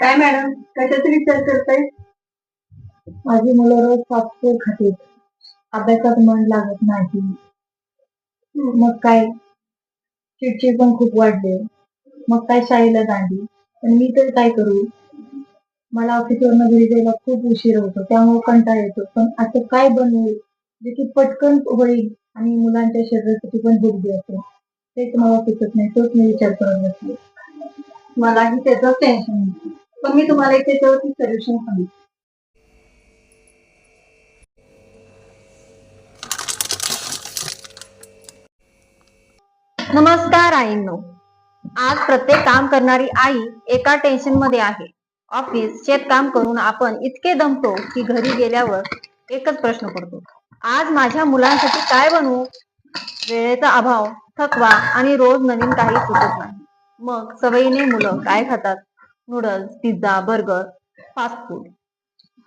काय मॅडम? कशाचा विचार करताय? माझी मुलं रोज फास्ट फूड खाते अभ्यासात मन लागत नाही. मग काय? चिडचिड पण खूप वाढले मग काय शाळेला दांडी पण मी तर काय करू? मला ऑफिसवरनं घरी जायला खूप उशीर होतो. त्यामुळे कंटाळा येतो. पण असं काय बनवू? जे की पटकन होईल आणि मुलांच्या शरीरासाठी पण हेल्दी असेल. तेच मला सुचत नाही तोच मी विचार करत बसले. मलाही त्याचं टेन्शन पण मी तुम्हाला एक त्याच्यावरती सोल्युशन सांगितलं नमस्कार आईंनो. आज प्रत्येक काम करणारी आई एका टेन्शनमध्ये आहे. ऑफिस शेतकाम करून आपण इतके दमतो की घरी गेल्यावर एकच प्रश्न पडतो. आज माझ्या मुलांसाठी काय बनवू? वेळेचा अभाव थकवा आणि रोज नवीन काही सुचत नाही. मग सवयीने मुलं काय खातात? Noodles pizza burger fast food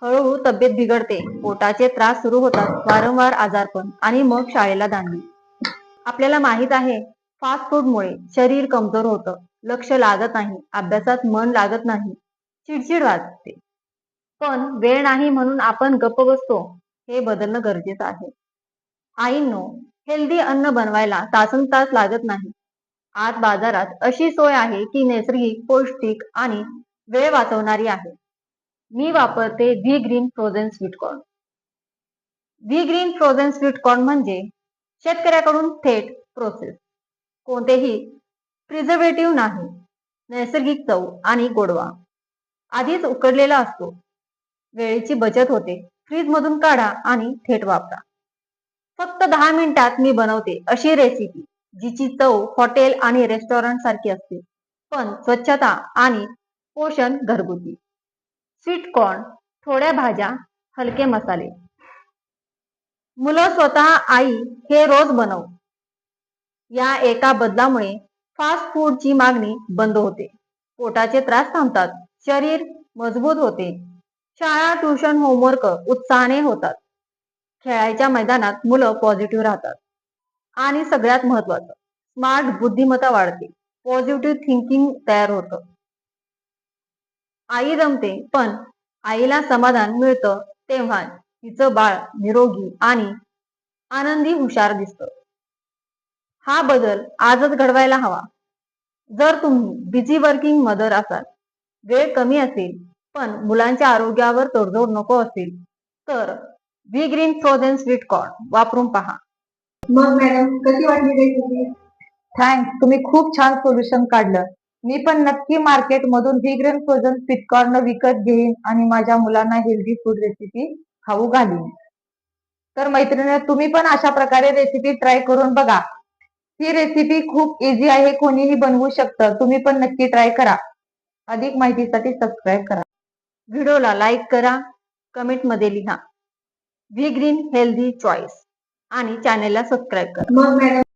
हळूहळू तब्येत बिघडते. पोटाचे त्रास सुरू होतात. वारंवार आजारपण आणि मग शाळेला दांडी. आपल्याला माहीत आहे फास्ट फूडमुळे शरीर कमजोर होतं. लक्ष लागत नाही. अभ्यासात मन लागत नाही. चिडचिड वाजते पण वेळ नाही म्हणून आपण गप्प बसतो. हे बदलणं गरजेचं आहे. आईंनो हेल्दी अन्न बनवायला तासन तास लागत नाही. आज बाजारात अशी सोय आहे की नैसर्गिक पौष्टिक आणि वेळ वाचवणारी आहे. मी वापरते V green frozen sweetcorn V green frozen sweetcorn म्हणजे शेतकऱ्याकडून थेट प्रोसेस कोणतेही प्रिझर्वेटिव्ह नाही. नैसर्गिक चव आणि गोडवा. आधीच उकडलेला असतो. वेळेची बचत होते. फ्रीज मधून काढा आणि थेट वापरा. फक्त दहा मिनिटात मी बनवते अशी रेसिपी जिची चव हॉटेल आणि रेस्टॉरंट सारखी असते. पण स्वच्छता आणि पोषण घरगुती. स्वीट कॉर्न थोड्या भाज्या हलके मसाले. मुलं स्वतः आई हे रोज बनव. या एका बदलामुळे फास्ट फूडची मागणी बंद होते. पोटाचे त्रास थांबतात. शरीर मजबूत होते. शाळा ट्युशन होमवर्क उत्साहाने होतात. खेळायच्या मैदानात मुलं पॉझिटिव्ह राहतात. आणि सगळ्यात महत्वाचं स्मार्ट बुद्धिमत्ता वाढते पॉझिटिव्ह थिंकिंग तयार होतं. आई जमते पण आईला समाधान मिळतं तेव्हा तिचं बाळ निरोगी आणि आनंदी हुशार दिसत. हा बदल आजच घडवायला हवा. जर तुम्ही बिझी वर्किंग मदर असाल वेळ कमी असेल पण मुलांच्या आरोग्यावर तडजोड नको असेल तर V green frozen sweet corn वापरून पहा. मग मॅडम कशी वाटली रेसिपी थँक्स तुम्ही खूप छान सोल्युशन काढलं. मी पण नक्की मार्केट मधून व्हिग्रेन फ्रोझन स्वीटकॉर्न विकत घेईन आणि माझ्या मुलांना हेल्दी फूड रेसिपी खाऊ घालीन. तर मैत्रिणी तुम्ही पण अशा प्रकारे रेसिपी ट्राय करून बघा. ही रेसिपी खूप इझी आहे कोणीही बनवू शकतं. तुम्ही पण नक्की ट्राय करा. अधिक माहितीसाठी सबस्क्राईब करा. व्हिडिओला लाईक करा. कमेंटमध्ये लिहा. व्ही ग्रीन हेल्दी चॉईस आणि चॅनेलला सबस्क्राईब करा. मग मॅडम